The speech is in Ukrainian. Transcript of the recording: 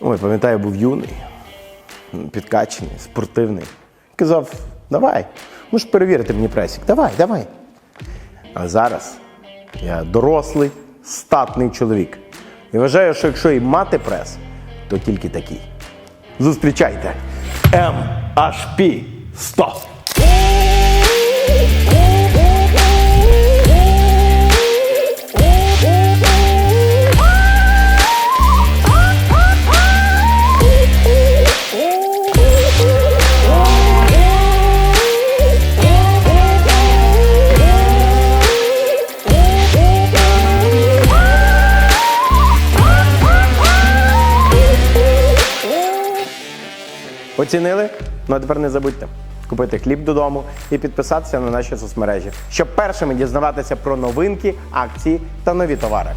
Ой, пам'ятаю, був юний, підкачений, спортивний. Казав, давай, можеш перевірити мені пресік. Давай, давай. А зараз я дорослий, статний чоловік. І вважаю, що якщо і мати прес, то тільки такий. Зустрічайте MHP 100. Оцінили? Ну а тепер не забудьте купити хліб додому і підписатися на наші соцмережі, щоб першими дізнаватися про новинки, акції та нові товари.